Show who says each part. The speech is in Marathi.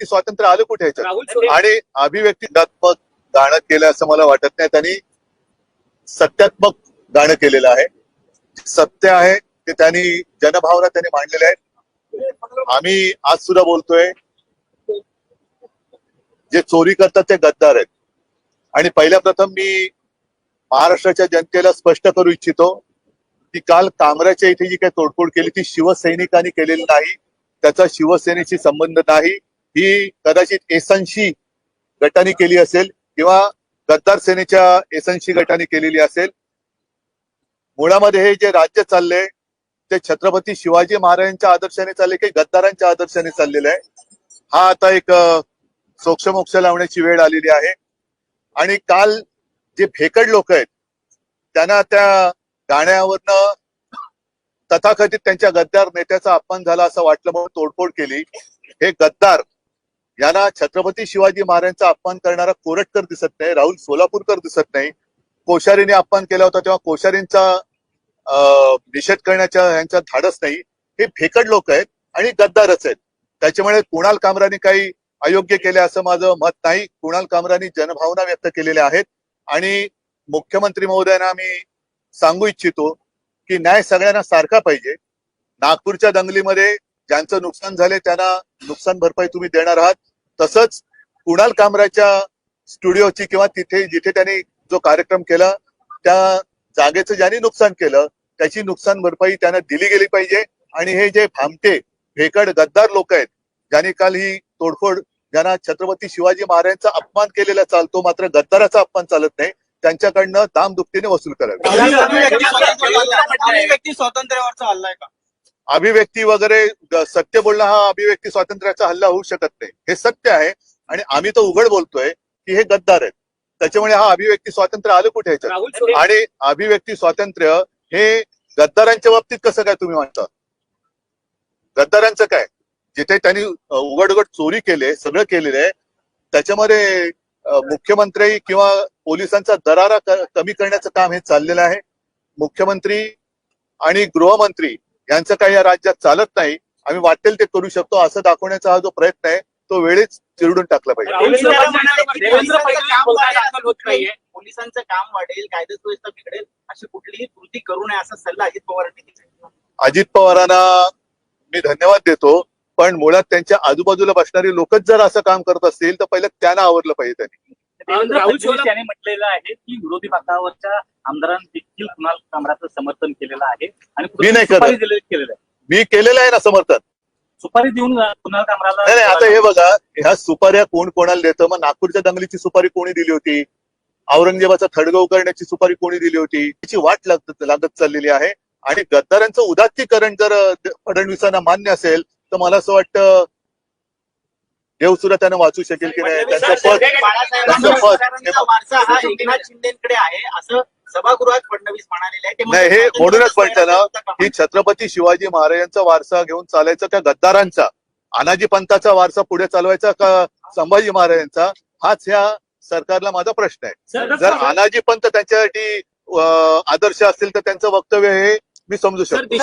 Speaker 1: अभिव्यक्ती स्वातंत्र्य आलं कुठे ह्याच्यात
Speaker 2: राहुल
Speaker 1: आणि अभिव्यक्तीत्मक गाणं केलं असं मला वाटत नाही. त्यांनी सत्यात्मक गाणं केलेलं आहे. सत्य आहे ते त्यांनी जनभावना त्यांनी मांडलेल्या आहेत. आम्ही आज सुद्धा बोलतोय जे चोरी करतात ते गद्दार आहेत. आणि पहिल्या प्रथम मी महाराष्ट्राच्या जनतेला स्पष्ट करू इच्छितो की काल कामराच्या इथे जी काही तोडफोड केली ती शिवसैनिकांनी केलेली नाही. त्याचा शिवसेनेशी संबंध नाही. ही कदाचित एसनशी गटाने केली असेल किंवा गद्दार सेनेच्या एसनशी गटाने केलेली असेल. मुळामध्ये हे जे राज्य चाललंय ते छत्रपती शिवाजी महाराजांच्या आदर्शाने चालले की गद्दारांच्या आदर्शाने चाललेलं आहे. हा आता एक सोक्षमोक्ष लावण्याची वेळ आलेली आहे. आणि काल जे भेकड लोक आहेत त्यांना त्या गाण्यावरनं तथाकथित त्यांच्या गद्दार नेत्याचा अपमान झाला असं वाटलं म्हणून तोडफोड केली. हे गद्दार यांना छत्रपती शिवाजी महाराजांचा अपमान करणारा कोरटकर दिसत नाही राहुल सोलापूरकर दिसत नाही. कोश्यारीने अपमान केला होता तेव्हा कोश्यारींचा अं, निषेध करण्याच्या यांच्या धाडस नाही. हे फेकड लोक आहेत आणि गद्दारच आहेत. त्याच्यामुळे कुणाल कामराने काही अयोग्य केले असं माझं मत नाही. कुणाल कामरानी जनभावना व्यक्त केलेल्या आहेत. आणि मुख्यमंत्री महोदयांना मी सांगू इच्छितो की न्याय सगळ्यांना सारखा पाहिजे. नागपूरच्या दंगलीमध्ये ज्यांचं नुकसान झाले त्यांना नुकसान भरपाई तुम्ही देणार आहात. तसंच कुणाल कामराच्या स्टुडिओची किंवा तिथे जिथे त्यांनी जो कार्यक्रम केला त्या जागेचं ज्यांनी नुकसान केलं त्याची नुकसान भरपाई त्यांना दिली गेली पाहिजे. आणि हे जे भामटे भेकड गद्दार लोक आहेत ज्यांनी काल ही तोडफोड ज्यांना छत्रपती शिवाजी महाराजांचा अपमान केलेला चालतो मात्र गद्दाराचा अपमान चालत नाही त्यांच्याकडनं दाम दुपटीने वसूल करावी.
Speaker 2: अभिव्यक्ती स्वातंत्र्यावरचा हल्ला आहे का?
Speaker 1: अभिव्यक्ती वगैरे सत्य बोलणं हा अभिव्यक्ती स्वातंत्र्याचा हल्ला होऊ शकत नाही. हे सत्य आहे आणि आम्ही तर उघड बोलतोय की हे गद्दार आहेत. त्याच्यामुळे हा अभिव्यक्ती स्वातंत्र्य आलं कुठे आणि अभिव्यक्ती स्वातंत्र्य हे गद्दारांच्या बाबतीत कसं काय तुम्ही म्हणता? गद्दारांचं काय? जिथे त्यांनी उघड उघड चोरी केले सगळं केलेलं आहे त्याच्यामध्ये मुख्यमंत्री किंवा पोलिसांचा दरारा कमी करण्याचं काम हे चाललेलं आहे. मुख्यमंत्री आणि गृहमंत्री यांचं काही या राज्यात चालत नाही. आम्ही वाटेल ते करू शकतो असं दाखवण्याचा हा जो प्रयत्न आहे तो वेळीच चिरडून टाकला पाहिजे.
Speaker 3: पोलिसांचं काम वाढेल,
Speaker 2: दाखल होत नाहीये.
Speaker 3: पोलिसांचं काम वाढेल कायदा सुव्यवस्था बिघडेल अशी कुठलीही कृती करू नये असा सल्ला अजित पवारांनी दिला
Speaker 1: अजित पवारांना मी धन्यवाद देतो पण मुळात त्यांच्या आजूबाजूला बसणारी लोकच जर असं काम करत असतील तर पहिलं त्यांना आवरलं पाहिजे त्यांनी.
Speaker 2: राहुल
Speaker 4: यांनी म्हटलेलं आहे की विरोधी पक्षावरच्या आमदारांनी देखील कुणाल कामराचं समर्थन केलेलं आहे आणि
Speaker 1: मी नाही करत.
Speaker 4: सुपारी दिले- केलेलं आहे.
Speaker 1: मी केलेलं आहे ना समर्थन.
Speaker 4: सुपारी देऊन कुणाल कामराला
Speaker 1: नाही नाही आता हे बघा ह्या सुपाऱ्या कोण कोणाला देतं? मग नागपूरच्या दंगलीची सुपारी कोणी दिली होती? औरंगजेबाचा थडगव करण्याची सुपारी कोणी दिली होती? त्याची वाट लागत लागत चाललेली आहे. आणि गद्दारांचं उदात्तीकरण जर अ, फडणवीसांना मान्य असेल तर मला असं वाटतं देव सुद्धा त्यांना वाचू शकेल की नाही? त्यांचं पद त्यांचं पद
Speaker 3: हा एकनाथ शिंदेकडे आहे असं सभागृहात फडणवीस म्हणालेले आहे. ते
Speaker 1: नाही हे म्हणूनच म्हणतं ना
Speaker 3: का?
Speaker 1: की छत्रपती शिवाजी महाराजांचा वारसा घेऊन चालायचा त्या गद्दारांचा? अनाजी पंथाचा वारसा पुढे चालवायचा का संभाजी महाराजांचा? हाच ह्या सरकारला माझा प्रश्न आहे. जर अनाजी पंथ त्यांच्यासाठी आदर्श असतील तर त्यांचं वक्तव्य हे मी समजू शकतो.